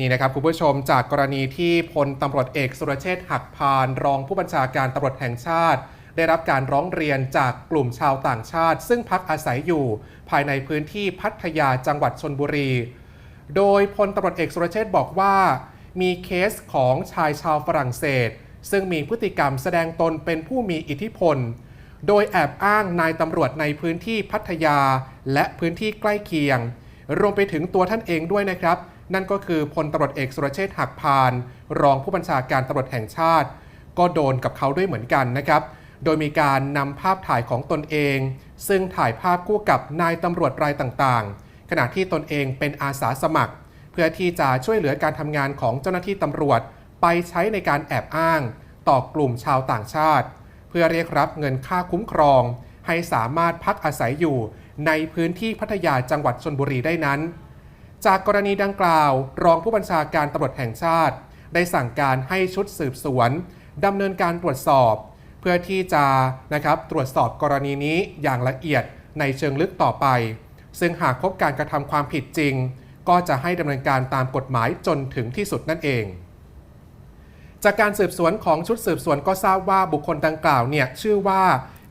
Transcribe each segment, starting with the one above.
นี่นะครับคุณผู้ชมจากกรณีที่พลตำรวจเอกสุรเชษฐ์หักพาน รองผู้บัญชาการตำรวจแห่งชาติ ได้รับการร้องเรียนจากกลุ่มชาวต่างชาติ ซึ่งพักอาศัยอยู่ ภายในพื้นที่พัทยาจังหวัดชนบุรี โดยพลตำรวจเอกสุรเชษฐ์บอกว่า มีเคสของชายชาวฝรั่งเศส ซึ่งมีพฤติกรรมแสดงตนเป็นผู้มีอิทธิพล โดยแอบอ้างนายตำรวจในพื้นที่พัทยาและพื้นที่ใกล้เคียง รวมไปถึงตัวท่านเองด้วยนะครับ นั่นก็คือพลตำรวจเอกสุรเชษฐ์หักพาน รองผู้บัญชาการตำรวจแห่งชาติ ก็โดนกับเขาด้วยเหมือนกันนะครับ โดยมีการนำภาพถ่ายของตนเอง ซึ่งถ่ายภาพคู่กับนายตำรวจรายต่างๆ ขณะที่ตนเองเป็นอาสาสมัคร เพื่อที่จะช่วยเหลือการทำงานของเจ้าหน้าที่ตำรวจ ไปใช้ในการแอบอ้าง ต่อกลุ่มชาวต่างชาติ เพื่อเรียกรับเงินค่าคุ้มครอง ให้สามารถพักอาศัยอยู่ในพื้นที่พัทยาจังหวัดชนบุรีได้นั้น จากกรณีดังกล่าว รองผู้บัญชาการตำรวจแห่งชาติ ได้สั่งการให้ชุดสืบสวนดำเนินการตรวจสอบ เพื่อที่จะนะครับตรวจสอบกรณีนี้อย่างละเอียดในเชิงลึกต่อไป ซึ่งหากพบการกระทำความผิดจริง ก็จะให้ดำเนินการตามกฎหมายจนถึงที่สุดนั่นเอง จากการสืบสวนของชุดสืบสวนก็ทราบว่าบุคคลดังกล่าวเนี่ยชื่อว่า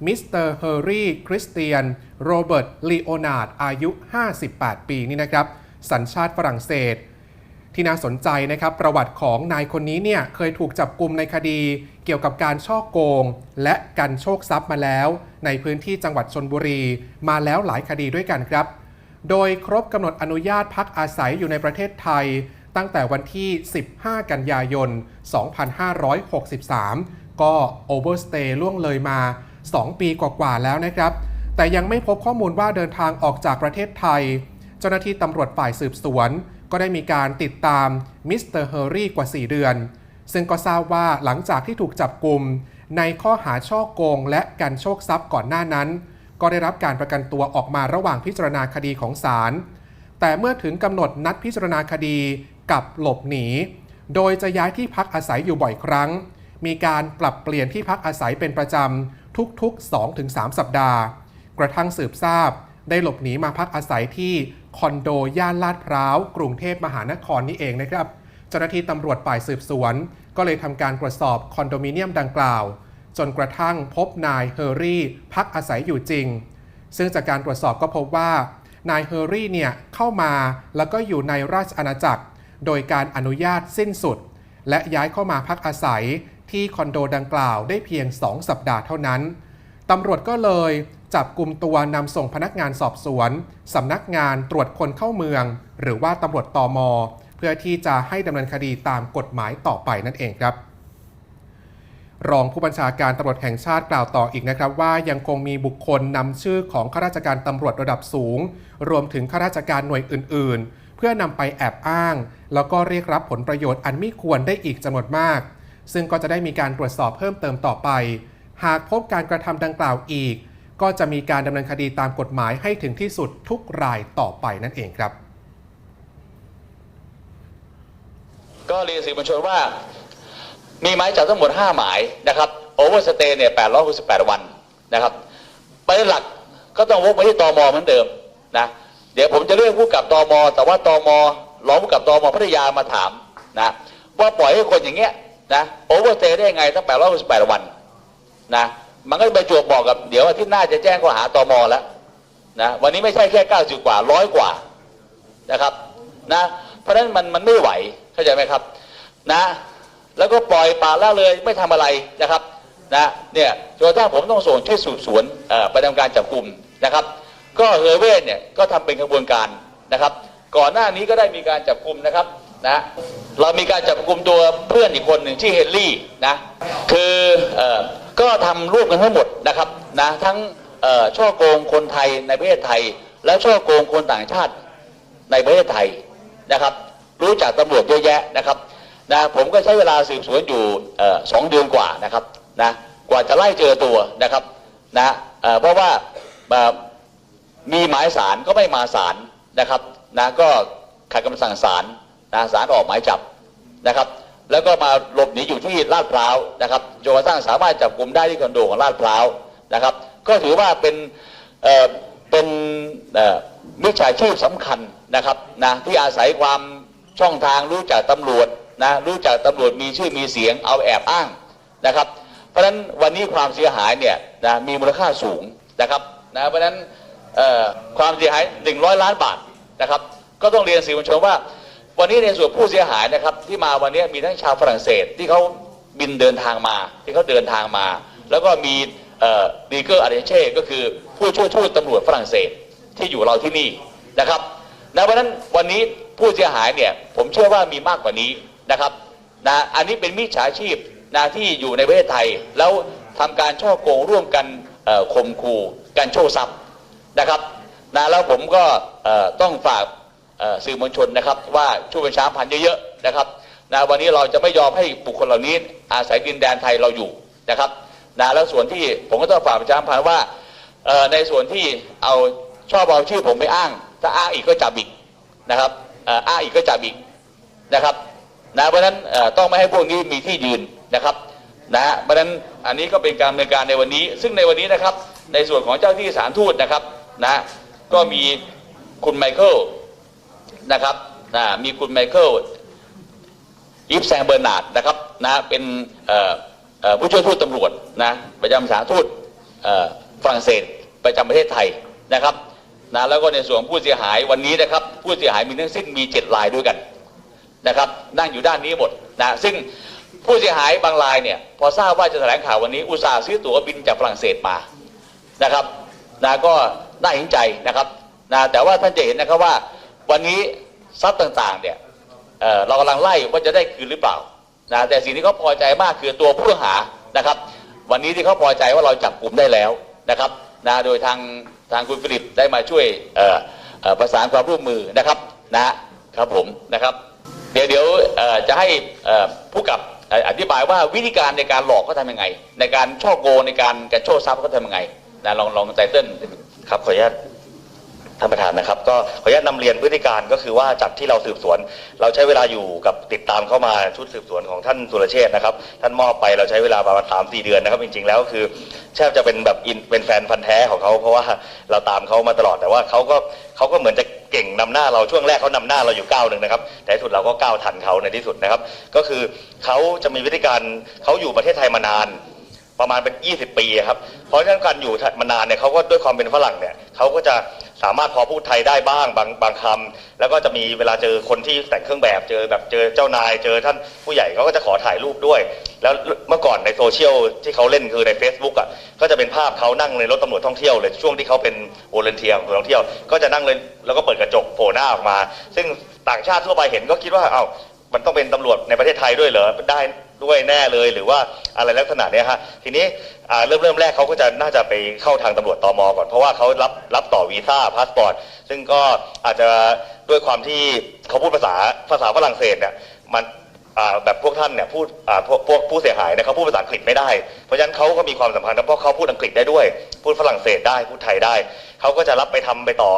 มิสเตอร์เฮอร์รี่คริสเตียนโรเบิร์ตลีโอนาร์ดอายุ 58 ปีนี่นะครับ สัญชาติฝรั่งเศส ที่น่าสนใจนะครับ ประวัติของนายคนนี้เนี่ยเคยถูกจับกลุ่มในคดี เกี่ยวกับการช่อโกง และกันโชคทรัพย์มาแล้ว ในพื้นที่จังหวัดชนบุรี มาแล้วหลายคดีด้วยกันครับ โดยครบกำหนดอนุญาตพักอาศัยอยู่ในประเทศไทย ตั้งแต่วันที่ 15 กันยายน 2563 ก็โอเวอร์สเตย์ล่วงเลยมา 2 ปีกว่าๆแล้วนะครับแต่ยังไม่พบข้อมูลว่าเดินทางออกจากประเทศไทย จ้าหน้าที่ตำรวจฝ่ายสืบสวน ก็ได้มีการติดตามมิสเตอร์เฮอร์รี่กว่า 4 เดือน ซึ่งก็ทราบว่าหลังจากที่ถูกจับกลุ่มในข้อหาช่อโกง และกันโชคทรัพย์ก่อนหน้านั้น ก็ได้รับการประกันตัวออกมาระหว่างพิจารณาคดีของศาลแต่เมื่อถึงกำหนดนัดพิจารณาคดีกับหลบหนี โดยจะย้ายที่พักอาศัยอยู่บ่อยครั้ง มีการปรับเปลี่ยนที่พักอาศัยเป็นประจำทุกๆ 2-3 สัปดาห์ กระทั่งสืบทราบได้หลบหนีมาพักอาศัยที่ คอนโดย่านลาดพร้าว กรุงเทพมหานครนี่เองนะครับเจ้าหน้าที่ตำรวจฝ่ายสืบสวน ก็เลยทำการตรวจสอบคอนโดมิเนียมดังกล่าว จนกระทั่งพบนายเฮอร์รี่พักอาศัยอยู่จริง ซึ่งจากการตรวจสอบก็พบว่านายเฮอร์รี่เนี่ยเข้ามาแล้วก็อยู่ในราชอาณาจักร โดยการอนุญาตสิ้นสุด และย้ายเข้ามาพักอาศัยที่คอนโดดังกล่าวได้เพียง 2 สัปดาห์เท่านั้นตำรวจก็เลย จับกลุ่มตัวนำส่งพนักงานสอบสวนสำนักงานตรวจคนเข้าเมือง หรือว่าตำรวจตอมเพื่อที่จะให้ดำเนินคดีตามกฎหมายต่อไปนั่นเองครับ รองผู้บัญชาการตำรวจแห่งชาติกล่าวต่ออีกนะครับ ว่ายังคงมีบุคคลนำชื่อของข้าราชการตำรวจระดับสูง รวมถึงข้าราชการหน่วยอื่น ๆ เพื่อนำไปแอบอ้าง แล้วก็เรียกรับผลประโยชน์อันไม่ควรได้อีกจำนวนมาก ซึ่งก็จะได้มีการตรวจสอบเพิ่มเติมต่อไป หากพบการกระทำดังกล่าวอีก ก็จะมีการดำเนินคดีตามกฎหมายให้ถึงที่สุดทุกรายต่อไปนั่นเองครับ ก็เรียนสื่อมวลชนว่า มีหมายจับทั้งหมด 5 หมายนะครับโอเวอร์สเตย์เนี่ย868 วันนะครับประเด็นหลักก็ต้องวกไปที่ตอมเหมือนเดิมนะเดี๋ยวผมจะเรียกผู้กับตอมแต่ว่าตอมรองผู้กับตอมพัทยามาถามนะว่าปล่อยให้คนอย่างเงี้ยนะโอเวอร์สเตย์ได้ยังไงตั้ง868 วันนะ มันก็ไปจวบบอกกับเดี๋ยวอาที่หน้าจะแจ้งข้อหาตมอแล้วนะวันนี้ไม่ใช่แค่90กว่าร้อยกว่านะครับนะเพราะฉะนั้นมันมันไม่ไหวเข้าใจไหมครับนะแล้วก็ปล่อยปละละเลยไม่ทำอะไรนะครับนะเนี่ยจนกระทั่งผมต้องส่งชุดสืบสวนไปทำการจับกลุ่มนะครับ ก็เฮอร์เว่นเนี่ยก็ทำเป็นกระบวนการนะครับ ก่อนหน้านี้ก็ได้มีการจับกลุ่มนะครับนะเรามีการจับกลุ่มตัวเพื่อนอีกคนหนึ่งที่เฮนรี่นะคืออ ก็ทำร่วมกันทั้งหมดนะครับนะทั้งช่อโกงคนไทยในประเทศไทย และช่อโกงคนต่างชาติในประเทศไทยนะครับ รู้จักตำรวจเยอะแยะนะครับนะผมก็ใช้เวลาสืบสวนอยู่สองเดือนกว่านะครับนะกว่าจะไล่เจอตัวนะครับนะเเพราะว่ามีหมายสารก็ไม่มาสารนะครับนะก็ขัดคำสั่งศาลนะศาลออกหมายจับนะครับ แล้วก็มาหลบหนีอยู่ที่ลาดพร้าวนะครับจนกระทั่งสามารถจับกลุ่มได้ที่คอนโดของลาดพร้าวนะครับ ก็ถือว่าเป็นเอ่อเป็นเอ่อมิจฉาชีพสำคัญนะครับนะที่อาศัยความช่องทางรู้จักตำรวจนะรู้จักตำรวจมีชื่อมีเสียงเอาแอบอ้างนะครับ เพราะฉะนั้นวันนี้ความเสียหายเนี่ยนะมีมูลค่าสูงนะครับนะเพราะฉะนั้นความเสียหาย 100 ล้านบาทนะครับ ก็ต้องเรียนสื่อมวลชนว่า วันนี้ในส่วนผู้เสียหายนะครับ ที่มาวันนี้มีทั้งชาวฝรั่งเศสที่เขาบินเดินทางมา ที่เขาเดินทางมา แล้วก็มีดีเกอร์อาเดเช่ก็คือผู้ช่วยทูตตำรวจฝรั่งเศสที่อยู่เราที่นี่นะครับนะเพราะฉะนั้นวันนี้ผู้เสียหายเนี่ยผมเชื่อว่ามีมากกว่านี้นะครับนะอันนี้เป็นมิจฉาชีพนะที่อยู่ในประเทศไทย แล้วทำการช่อโกงร่วมกันข่มขู่การโชว์ทรัพย์นะครับนะแล้วผมก็ต้องฝาก สื่อมวลชนนะครับ ว่าช่วยประชาพันธ์เยอะๆนะครับนะวันนี้เราจะไม่ยอมให้บุคคลเหล่านี้ อาศัยดินแดนไทยเราอยู่นะครับนะแล้วส่วนที่ผมก็ต้องฝากประชาพันธ์ว่าในส่วนที่เอาชอบเอาชื่อผมไปอ้าง ถ้าอ้างอีกก็จับอีกนะครับอ,อ้างอีกก็จับอีกนะครับนะเพราะฉะนั้นต้องไม่ให้พวกนี้มีที่ยืนนะครับนะฮะเพราะฉะนั้นอันนี้ก็เป็นการดำเนินการในวันนี้ ซึ่งในวันนี้นะครับในส่วนของเจ้าที่สารทูตนะครับนะก็มีคุณไมเคิล นะครับนะมีคุณไมเคิลอีฟแซงเบอร์นาร์ดนะครับนะเป็นผู้ช่วยทูตตำรวจนะประจำสถานทูตฝรั่งเศสประจำประเทศไทยนะครับนะแล้วก็ในส่วนผู้เสียหายวันนี้นะครับ ผู้เสียหายมีทั้งสิ้นมีเจ็ดรายด้วยกันนะครับ นั่งอยู่ด้านนี้หมดนะซึ่งผู้เสียหายบางรายเนี่ยพอทราบว่าจะแถลงข่าววันนี้อุตส่าห์ซื้อตั๋วบินจากฝรั่งเศสมานะครับนะก็น่าเห็นใจนะครับนะแต่ว่าท่านจะเห็นนะครับว่า วันนี้ทรัพย์ต่างๆเนี่ยเอ่อเรากำลังไล่ว่าจะได้คืนหรือเปล่านะแต่สิ่งที่เขาพอใจมากคือตัวผู้ต้องหานะครับ วันนี้ที่เขาพอใจว่าเราจับกลุ่มได้แล้วนะครับนะโดยทางทางคุณฟิลิปได้มาช่วยเอ่อเอ่อประสานความร่วมมือนะครับนะครับผมนะครับ เดี๋ยวเดี๋ยวเอ่อจะให้เอ่อผู้กับเอ่ออธิบายว่าวิธีการในการหลอกเขาทำยังไง ในการช่อโกงในการการโชว์ทรัพย์เขาทำยังไงนะลองลองไตเติ้ลครับขออนุญาต ท่านประธานนะครับ ก็ขออนุญาตนำเรียนพฤติการก็คือว่าจากที่เราสืบสวน เราใช้เวลาอยู่กับติดตามเข้ามาชุดสืบสวนของท่านสุรเชษฐ์นะครับ ท่านมอบไปเราใช้เวลาประมาณสามสี่เดือนนะครับ จริงๆแล้วคือแทบจะเป็นแบบอินเป็นแฟนพันธ์แท้ของเขาเพราะว่าเราตามเขามาตลอดแต่ว่าเขาก็เขาก็เหมือนจะเก่งนำหน้าเราช่วงแรกเขานำหน้าเราอยู่ก้าวหนึ่งนะครับ แต่ที่สุดเราก็ก้าวทันเขาในที่สุดนะครับ ก็คือเขาจะมีวิธีการเขาอยู่ประเทศไทยมานาน ประมาณเป็น 20 ปีครับ เพราะฉะนั้นการอยู่มานานเนี่ยเขาก็ด้วยความเป็นฝรั่งเนี่ยเขาก็จะสามารถพอพูดไทยได้บ้างบางบางคำแล้วก็จะมีเวลาเจอคนที่แต่งเครื่องแบบเจอแบบเจอเจ้านาย เจอท่านผู้ใหญ่เขาก็จะขอถ่ายรูปด้วย แล้วเมื่อก่อนในโซเชียลที่เขาเล่นคือใน Facebook อะก็จะเป็นภาพเขานั่งในรถตำรวจท่องเที่ยวเลยช่วงที่เขาเป็นโวลเนเทียของท่องเที่ยว ก็จะนั่งเลยแล้วก็เปิดกระจกโผล่หน้าออกมา ซึ่งต่างชาติทั่วไปเห็นก็คิดว่าเอ้ามันต้องเป็นตำรวจในประเทศไทยด้วยเหรอได้ ด้วยแน่เลยหรือว่าอะไรลักษณะเนี้ยฮะทีนี้อ่าเริ่มเริ่มแรกเขาก็จะน่าจะไปเข้าทางตำรวจตมก่อน เพราะว่าเขารับรับต่อวีซ่าพาสปอร์ตซึ่งก็อาจจะด้วยความที่เขาพูดภาษาภาษาฝรั่งเศสเนี่ยมัน อ่าแบบพวกท่านเนี่ยพูดอ่าพวกพวกผู้เสียหายเนี่ยเขาพูดภาษาอังกฤษไม่ได้ เพราะฉะนั้นเขาก็มีความสัมพันธ์นะเพราะเขาพูดอังกฤษได้ด้วย พูดฝรั่งเศสได้พูดไทยได้ เขาก็จะรับไปทำไปต่อ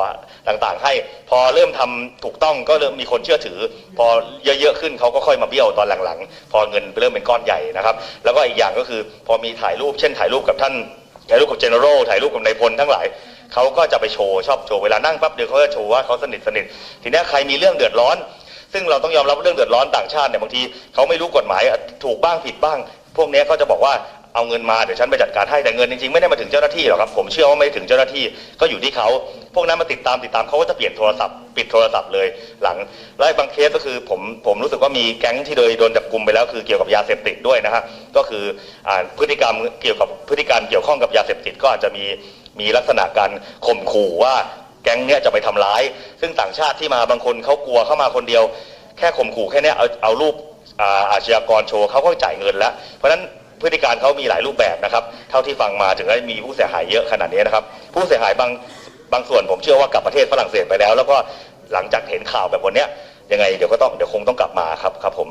ต่างๆ ให้ พอเริ่มทำถูกต้องก็เริ่มมีคนเชื่อถือ พอเยอะๆขึ้นเขาก็ค่อยมาเบี้ยวตอนหลังๆ พอเงินเริ่มเป็นก้อนใหญ่นะครับ แล้วก็อีกอย่างก็คือพอมีถ่ายรูปเช่นถ่ายรูปกับท่าน ถ่ายรูปกับเจเนอเรลถ่ายรูปกับนายพลทั้งหลายเขาก็จะไปโชว์ชอบโชว์เวลานั่งปั๊บเดียวเขาจะโชว์ว่าเขาสนิทสนิททีเนี้ยใครมีเรื่องเดือดร้อน ซึ่งเราต้องยอมรับว่าเรื่องเดือดร้อนต่างชาติเนี่ยบางทีเขาไม่รู้กฎหมายถูกบ้างผิดบ้าง พวกนี้เขาจะบอกว่าเอาเงินมาเดี๋ยวฉันไปจัดการให้แต่เงินจริงๆไม่ได้มาถึงเจ้าหน้าที่หรอกครับผมเชื่อว่าไม่ถึงเจ้าหน้าที่ก็อยู่ที่เขาพวกนั้นมาติดตามติดตามเขาก็จะเปลี่ยนโทรศัพท์ ปิดโทรศัพท์เลยหลังและบางเคสก็คือผมผมรู้สึกว่ามีแก๊งที่โดยโดนจับกลุ่มไปแล้วคือเกี่ยวกับยาเสพติดด้วยนะฮะก็คืออพฤติกรรมเกี่ยวกับพฤติการเกี่ยวข้องกับยาเสพติดก็อาจจะมีมีลักษณะการข่มขู่ว่า แก๊งเนี้ยจะไปทำร้าย ซึ่งต่างชาติที่มาบางคนเขากลัวเข้ามาคนเดียว แค่ข่มขู่แค่เนี้ยเอาเอารูปอาอาชญากรโชว์เขาก็จ่ายเงินแล้ว เพราะฉะนั้นพฤติการเขามีหลายรูปแบบนะครับ เท่าที่ฟังมาถึงได้มีผู้เสียหายเยอะขนาดนี้นะครับ ผู้เสียหายบางบางส่วนผมเชื่อว่ากลับประเทศฝรั่งเศสไปแล้ว แล้วก็หลังจากเห็นข่าวแบบวันเนี้ยยังไงเดี๋ยวก็ต้องเดี๋ยวคงต้องกลับมาครับครับผม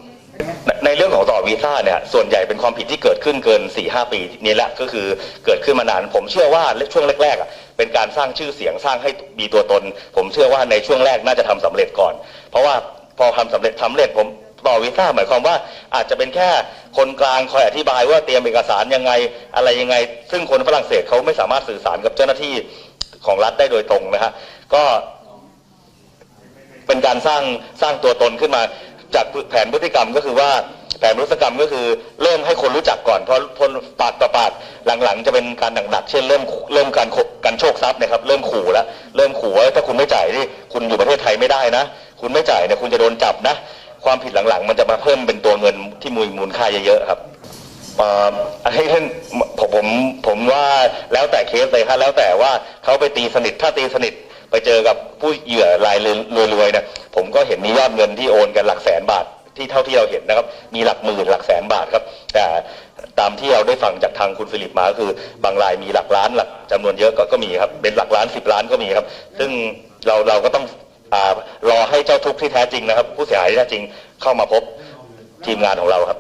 ในเรื่องของต่อวีซ่าเนี่ยส่วนใหญ่เป็นความผิดที่เกิดขึ้นเกิน4ี่หปีนี้แหละก็คือเกิดขึ้นมานาน ผมเชื่อว่าช่วงแรกๆเป็นการสร้างชื่อเสียงสร้างให้มีตัวตน ผมเชื่อว่าในช่วงแรกน่าจะทำสำเร็จก่อน เพราะว่าพอทำสำเร็จทำเร็จผมต่อวีซ่าหมายความว่าอาจจะเป็นแค่คนกลางคอยอธิบายว่าเตรียมเอกสารยังไงอะไรยังไง ซึ่งคนฝรั่งเศสเขาไม่สามารถสื่อสารกับเจ้าหน้าที่ของรัฐได้โดยตรงนะฮะก็เป็นการสร้างสร้างตัวตนขึ้นมา จากแผนพฤติกรรมก็คือว่าแผนพฤติกรรมก็คือเริ่มให้คนรู้จักก่อนเพราะพนปากต่อปากหลังๆ จะเป็นการหนักๆเช่นเริ่มเริ่มการการโชคทรัพย์นะครับเริ่มขู่แล้วเริ่มขู่ว่าถ้าคุณไม่จ่ายนี่คุณอยู่ประเทศไทยไม่ได้นะ คุณไม่จ่ายเนี่ยคุณจะโดนจับนะ ความผิดหลังๆ มันจะมาเพิ่มเป็นตัวเงินที่มูลมูลค่าเยอะๆครับให้ท่านผมผมผมว่าแล้วแต่เคสเลยครับแล้วแต่ว่าเขาไปตีสนิทถ้าตีสนิท เจอกับผู้เหยื่อรายรวยๆเนี่ยผมก็เห็นมียอดเงินที่โอนกันหลักแสนบาทที่เท่าที่เราเห็นนะครับ มีหลักหมื่นหลักแสนบาทครับ แต่ตามที่เราได้ฟังจากทางคุณฟิลิปมาก็คือบางรายมีหลักล้านหลักจำนวนเยอะก็ก็มีครับ เป็นหลักล้านสิบล้านก็มีครับ ซึ่งเราเราก็ต้องอรอให้เจ้าทุกข์ที่แท้จริงนะครับ ผู้เสียหายที่แท้จริงเข้ามาพบทีมงานของเราครับ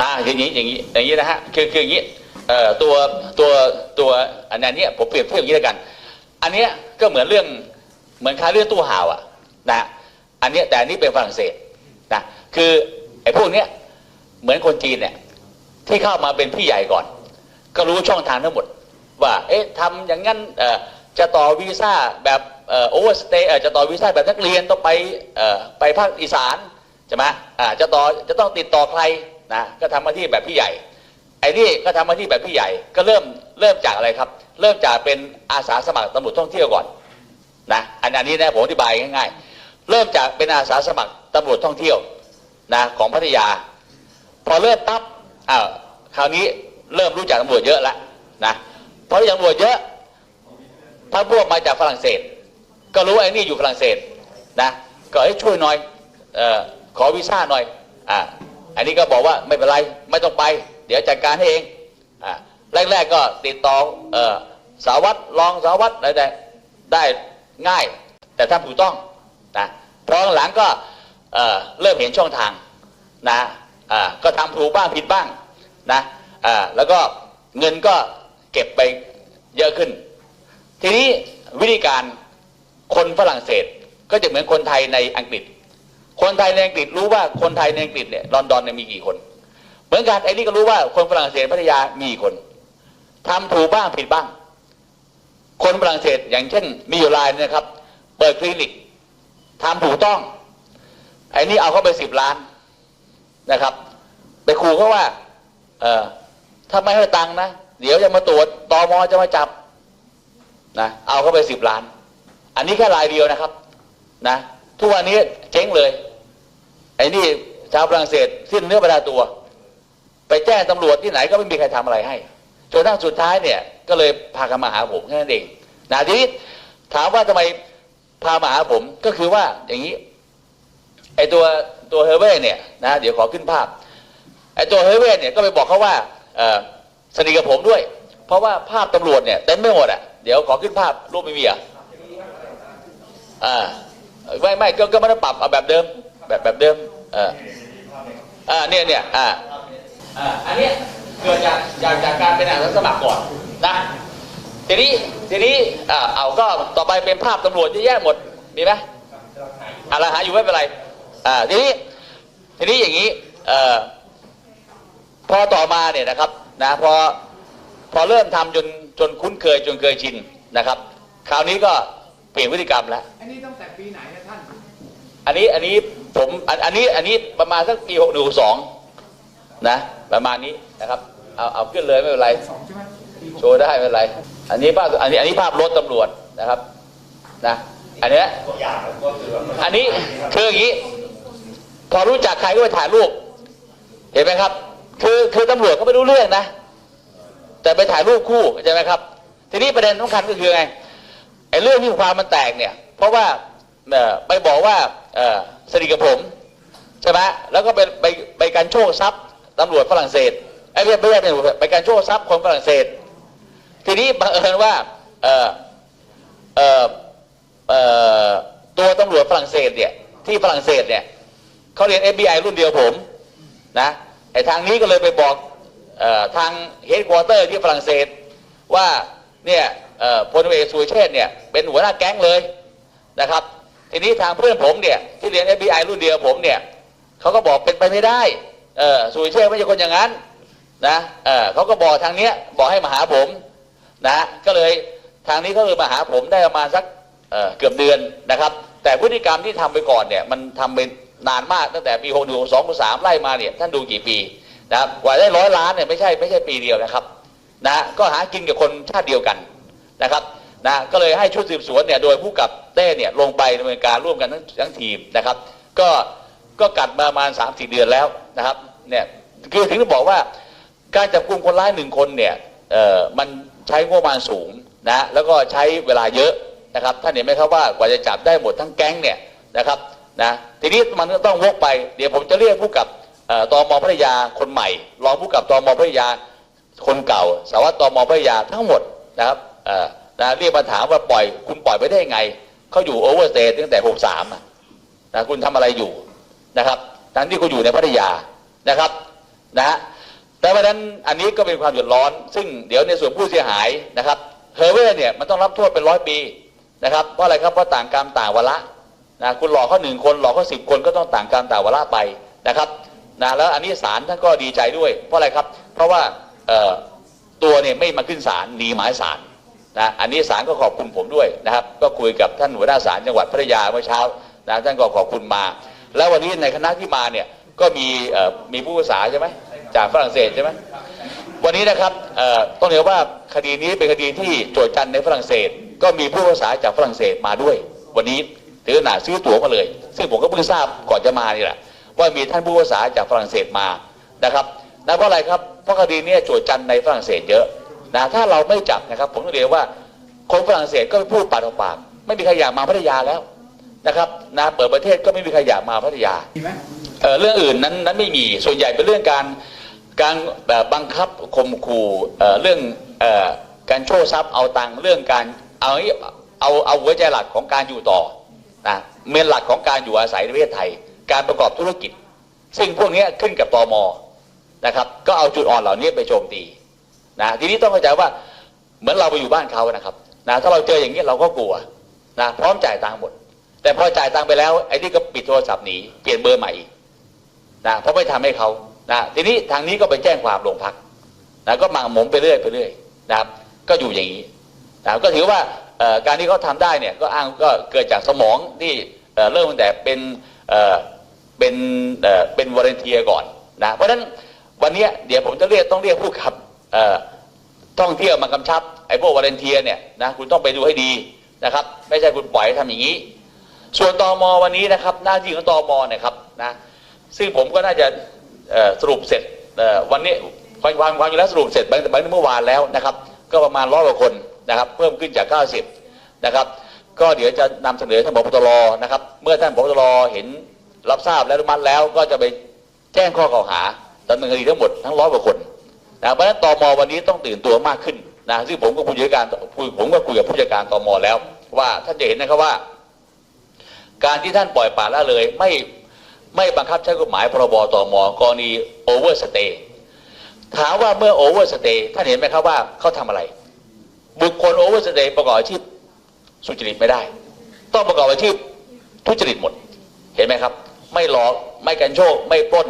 อ่าอย่างนี้อย่างนี้อย่างนี้นะฮะคือคืออย่างนี้เอ่อตัวตัวตัวอันนั้ผมเปรียบเทียบอย่างนี้แล้วกัน อันเนี้ย ก็เหมือนเรื่องเหมือนค้าเรื่องตู้ห่าวอะนะอันเนี้ยแต่อันนี้เป็นฝรั่งเศสนะคือไอ้พวกเนี้ยเหมือนคนจีนเนี่ยที่เข้ามาเป็นพี่ใหญ่ก่อน ก็รู้ช่องทางทั้งหมด ว่าเอ๊ะทำอย่างนั้นจะต่อวีซ่าแบบโอเวอร์สเตย์จะต่อวีซ่าแบบนักเรียนต้องไปไปภาคอีสานใช่ไหมอ่าจะต่อจะต้องติดต่อใครนะก็ทำหน้าที่แบบพี่ใหญ่ ไอ้นี่ก็ทำหน้าที่แบบพี่ใหญ่ก็เริ่มเริ่มจากอะไรครับ เริ่มจากเป็นอาสาสมัครตำรวจท่องเที่ยวก่อนนะอันนี้นะผมอธิบายง่ายๆ เริ่มจากเป็นอาสาสมัครตำรวจท่องเที่ยวนะของพัทยา พอเริ่มปั๊บอ้าวคราวนี้เริ่มรู้จักตำรวจเยอะแล้วนะพอรู้จักตำรวจเยอะพักพวกมาจากฝรั่งเศส ก็รู้ไอ้นี่อยู่ฝรั่งเศสนะก็ให้ช่วยหน่อยออขอวีซ่าหน่อยอ่าอันนี้ก็บอกว่าไม่เป็นไรไม่ต้องไป เดี๋ยวจัดการให้เองอ่าแรก ๆ ก็ติดต่อเออสาวัตรรองสาวัตรอะไรได้ได้ง่าย แต่ถ้าถูกต้องนะพอหลังก็เอ่อเริ่มเห็นช่องทางนะอ่าก็ทำถูกบ้างผิดบ้างนะอ่าแล้วก็เงินก็เก็บไปเยอะขึ้น ทีนี้วิธีการคนฝรั่งเศสก็จะเหมือนคนไทยในอังกฤษ คนไทยในอังกฤษรู้ว่าคนไทยในอังกฤษเนี่ยลอนดอนเนี่ยมีกี่คน มือนกันไอ้นี่ก็รู้ว่าคนฝรั่งเศสพัทยามีคนทำถูกบ้างผิดบ้าง คนฝรั่งเศสอย่างเช่น มีอยู่รายนะครับ เปิดคลินิกทำถูกต้อง ไอ้นี่เอาเข้าไปสิบล้านนะครับ ไปขู่เขาว่า เออถ้าไม่ให้ตังค์นะ เดี๋ยวจะมาตรวจตอมจะมาจับนะเอาเข้าไปสิบล้าน อันนี้แค่รายเดียวนะครับนะทุกวันนี้เจ๊งเลย ไอ้นี่ชาวฝรั่งเศสสิ้นเนื้อประดาตัว ไปแจ้งตำรวจที่ไหนก็ไม่มีใครทำอะไรให้จนทั้งสุดท้ายเนี่ยก็เลยพากันมาหาผมแค่นั้นเองนะทีนี้ถามว่าทำไมพามาหาผมก็คือว่าอย่างนี้ไอตัวตัวเฮเว่เนี่ยนะเดี๋ยวขอขึ้นภาพไอตัวเฮเว่เนี่ยก็ไปบอกเขาว่าเสนิทกับผมด้วย เพราะว่าภาพตำรวจเนี่ยเต็มไม่หมดอะเดี๋ยวขอขึ้นภาพรูปไม่มีอะอ่าไม่ไม่ก็ก็ไม่ได้ปรับเอาแบบเดิม แบบแบบเดิมเอออ่าเนี่ยเนี่ยอ่า อ่าอันเนี้ยเกิดจากจากจากการเป็นอาสาสมัครก่อนนะทีนี้ทีนี้อ่าเอาก็ต่อไปเป็นภาพตำรวจเยอะแยะหมดมีไหมอะไรหาอยู่ไม่เป็นไรอ่าทีนี้ทีนี้อย่างนี้เอ่อพอต่อมาเนี่ยนะครับนะพอพอเริ่มทำจนจนคุ้นเคยจนเคยชินนะครับ คราวนี้ก็เปลี่ยนพฤติกรรมแล้วอันนี้ตั้งแต่ปีไหนนะท่าน อันนี้อันนี้ผมอันอันนี้อันนี้ประมาณสักปีหกหนึ่งสอง นะประมาณนี้นะครับเอาเอาขึ้นเลยไม่เป็นไรสองใช่ไหมปีหกโชว์ได้ไม่เป็นไร อันนี้ภาพอันนี้อันนี้ภาพรถตำรวจนะครับนะอันเนี้ยอันนี้คืออย่างนี้ พอรู้จักใครก็ไปถ่ายรูปเห็นไหมครับ คือคือตำรวจเขาไม่รู้เรื่องนะ แต่ไปถ่ายรูปคู่ใช่ไหมครับ ทีนี้ประเด็นสำคัญก็คือไงไอ้เรื่องที่ความมันแตกเนี่ย เพราะว่าเอ่อไปบอกว่าเอ่อสนิทกับผมใช่ไหมแล้วก็ไปไปไปการโชคทรัพย์ ตำรวจฝรั่งเศสไอ้ไม่ใช่ไม่ใช่ไม่ใช่ไปการโชคทรัพย์คนฝรั่งเศส ทีนี้บังเอิญว่าเออเออเออตัวตำรวจฝรั่งเศสเนี่ยที่ฝรั่งเศสเนี่ยเขาเรียน FBI รุ่นเดียวผมนะไอ้ทางนี้ก็เลยไปบอกเออทางเฮดควอเตอร์ที่ฝรั่งเศสว่าเนี่ยเออพลเอกสุเชษเนี่ยเป็นหัวหน้าแก๊งเลยนะครับ ทีนี้ทางเพื่อนผมเนี่ยที่เรียน FBI รุ่นเดียวผมเนี่ยเขาก็บอกเป็นไปไม่ได้ เออสุรเชษไม่ใช่คนอย่างนั้นนะเออเขาก็บอกทางเนี้ยบอกให้มาหาผมนะก็เลยทางนี้ก็เลยมาหาผมได้ประมาณสักเออเกือบเดือนนะครับ แต่พฤติกรรมที่ทำไปก่อนเนี่ยมันทำเป็นนานมากตั้งแต่ปี6 1 6 2 3ไล่มาเนี่ยท่านดูกี่ปีนะครับกว่าได้ร้อยล้านเนี่ยไม่ใช่ไม่ใช่ปีเดียวนะครับนะก็หากินกับคนชาติเดียวกันนะครับนะก็เลยให้ชุดสืบสวนเนี่ยโดยผู้กับเต้เนี่ยลงไปดำเนินการร่วมกันทั้งทั้งทีมนะครับ ก็ ก็กัดมาประมาณสามสี่เดือนแล้วนะครับเนี่ยคือถึงได้บอกว่าการจับกลุ่มคนร้ายหนึ่งคนเนี่ยเอ่อมันใช้งบประมาณสูงนะแล้วก็ใช้เวลาเยอะนะครับท่านเห็นไหมครับว่ากว่าจะจับได้หมดทั้งแก๊งเนี่ยนะครับนะทีนี้มันก็ต้องวกไปเดี๋ยวผมจะเรียกผู้กับเอ่อพัทยาคนใหม่ รองผู้กับตอมอพัทยาคนเก่าสารวัตรตมพัทยาทั้งหมดนะครับเอ่อนะเรียกมาถามว่าปล่อย คุณปล่อยไปได้ยังไงเขาอยู่โอเวอร์สเตย์ตั้งแต่ 63อะนะคุณทำอะไรอยู่ นะครับทั้งที่คุณอยู่ในพัทยานะครับนะฮะแต่วันนั้นอันนี้ก็เป็นความเดือดร้อน ซึ่งเดี๋ยวในส่วนผู้เสียหายนะครับเฮอร์เวอร์เนี่ยมันต้องรับโทษเป็นร้อยปีนะครับเพราะอะไรครับเพราะต่างกรรมต่างวาระนะคุณหลอกเขาหนึ่งคนหลอกเขาสิบคนก็ต้องต่างกรรมต่างวาระไปนะครับนะแล้วอันนี้ศาลท่านก็ดีใจด้วย เพราะอะไรครับ เพราะว่าตัวเนี่ยไม่มาขึ้นศาลหนีหมายศาลนะอันนี้ศาลก็ขอบคุณผมด้วยนะครับ ก็คุยกับท่านหัวหน้าศาลจังหวัดพัทยาเมื่อเช้านะท่านก็ขอบคุณมา แล้ววันนี้ในคณะที่มาเนี่ยก็มีมีผู้ภาษาใช่ไหมจากฝรั่งเศสใช่ไหมวันนี้นะครับต้องเรียกว่าคดีนี้เป็นคดีที่โจทย์จันในฝรั่งเศส ก็มีผู้ภาษาจากฝรั่งเศสมาด้วย วันนี้ถึงขนาซื้อตั๋วมาเลย ซึ่งผมก็เพิ่งทราบก่อนจะมานี่แหละว่ามีท่านผู้ภาษาจากฝรั่งเศสมานะครับนะเพราะอะไรครับเพราะคดีนี้โจทย์จันในฝรั่งเศสเยอะนะถ้าเราไม่จับนะครับ ผมต้องเรียกว่าคนฝรั่งเศสก็พูดปากต่อปาก ไม่มีใครอยากมาพัทยาแล้ว นะครับนะเปิดประเทศก็ไม่มีใครอยากมาพัทยามีไหมเอ่อเรื่องอื่นนั้นนั้นไม่มีส่วนใหญ่เป็นเรื่องการการแบบบังคับข่มขู่เอ่อเรื่องเอ่อการโชว์ทรัพย์เอาตังค์เรื่องการเอาเอาเอาหัวใจหลักของการอยู่ต่อนะเมนหลักของการอยู่อาศัยในประเทศไทย การประกอบธุรกิจ ซึ่งพวกนี้ขึ้นกับตมนะครับ ก็เอาจุดอ่อนเหล่านี้ไปโจมตีนะทีนี้ต้องเข้าใจว่าเหมือนเราไปอยู่บ้านเขานะครับนะถ้าเราเจออย่างนี้เราก็กลัวนะพร้อมจ่ายตังค์หมด แต่พอจ่ายตังไปแล้วไอ้นี่ก็ปิดโทรศัพท์หนีเปลี่ยนเบอร์ใหม่อีกนะเพราะไม่ทำให้เขานะทีนี้ทางนี้ก็ไปแจ้งความโรงพักนะก็หมักหมมไปเรื่อยไปเรื่อยนะครับ ก็อยู่อย่างนี้นะก็ถือว่าการที่เขาทำได้เนี่ยก็อ้างก็เกิดจากสมองที่เเริ่มตั้งแต่เป็นเเป็นเเป็นวอร์เรนเทียก่อนนะเพราะฉะนั้นวันนี้เดี๋ยวผมจะเรียกต้องเรียกผู้ขับท่องเที่ยวมากำชับไอ้พวกวอร์เรนเทียเนี่ยนะคุณต้องไปดูให้ดีนะครับ ไม่ใช่คุณปล่อยให้ทำอย่างนี้ ส่วนตอมวันนี้นะครับหน้าที่ของตอมเนี่ยครับนะซึ่งผมก็น่าจะสรุปเสร็จวันนี้ควางวางวางอยู่แล้วสรุปเสร็จบางบางเมื่อวานแล้วนะครับ ก็ประมาณร้อยกว่าคนนะครับ เพิ่มขึ้นจาก 90 นะครับ ก็เดี๋ยวจะนำเสนอท่านผบตรนะครับ เมื่อท่านผบตรเห็นรับทราบและอนุมัติแล้วก็จะไปแจ้งข้อกล่าวหาดำเนินคดีทั้งหมดทั้งร้อยกว่าคนนะเพราะฉะนั้นตอมวันนี้ต้องตื่นตัวมากขึ้นนะซึ่งผมก็ผู้จัดการคุยผมก็คุยกับผู้จัดการตอมแล้ว ว่าท่านจะเห็นนะครับว่า การที่ท่านปล่อยปละละเลย ไม่ไม่บังคับใช้กฎหมายพรบตอมกรณีโอเวอร์สเตย์ถามว่าเมื่อโอเวอร์สเตย์ท่านเห็นไหมครับว่าเขาทำอะไร บุคคลโอเวอร์สเตย์ประกอบอาชีพสุจริตไม่ได้ ต้องประกอบอาชีพทุจริตหมด เห็นไหมครับ ไม่หลอกไม่กันโชคไม่ปล้น